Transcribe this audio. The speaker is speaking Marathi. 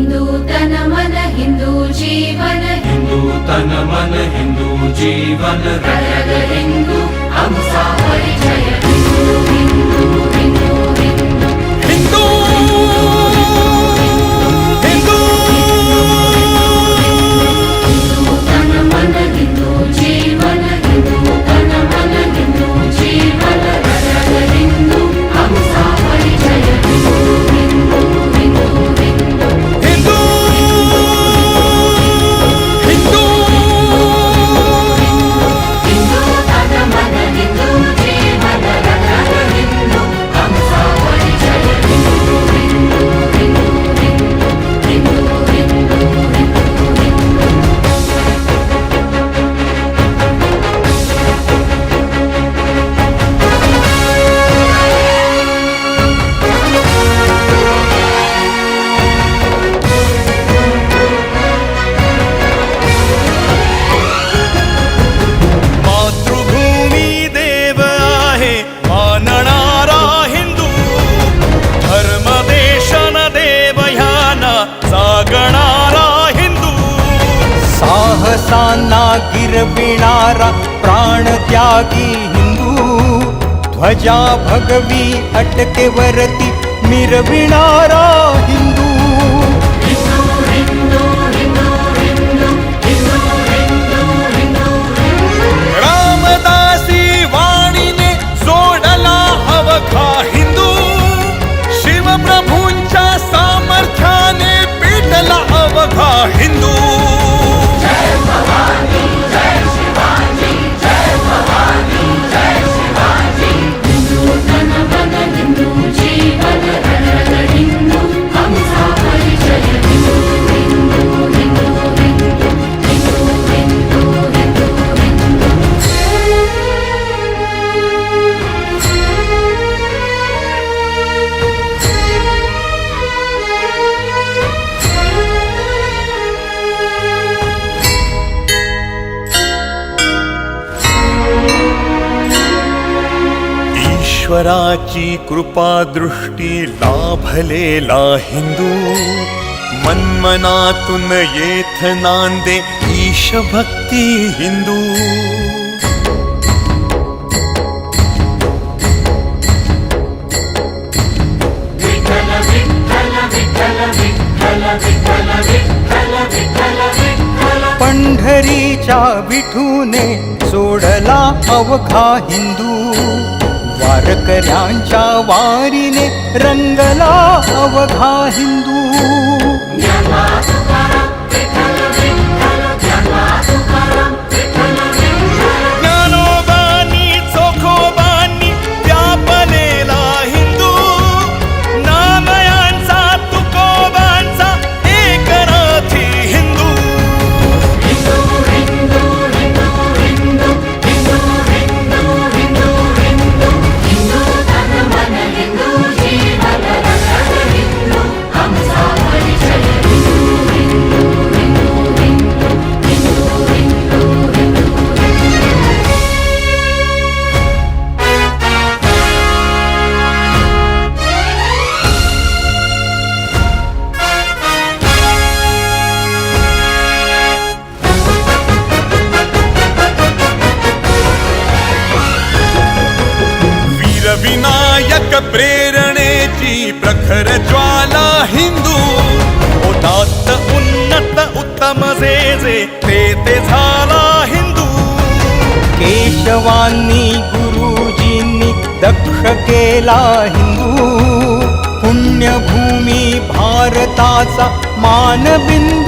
హిందూ తన మన హిందూ జీవన హిందూ తన మన హిందూ జీవన హిందూ అంశ పరిచయ माणसांना गिरविणारा प्राणत्यागी हिंदू। ध्वजा भगवी अटकेवरती मिरविणारा हिंदू। ईश्वराची कृपादृष्टी लाभलेला हिंदू. मन्मनातून येथ नांदे ईश भक्ती हिंदू. पंढरीच्या विठूने सोडला अवघा हिंदू. वारकऱ्यांच्या वारीने रंगला अवघा हिंदू. प्रेरणेची प्रखर ज्वाला हिंदू. उदात्त उन्नत उत्तम जे जे ते ते झाला हिंदू. केशवांनी गुरुजींनी दक्ष केला हिंदू. पुण्यभूमी भारताचा मानबिंदू.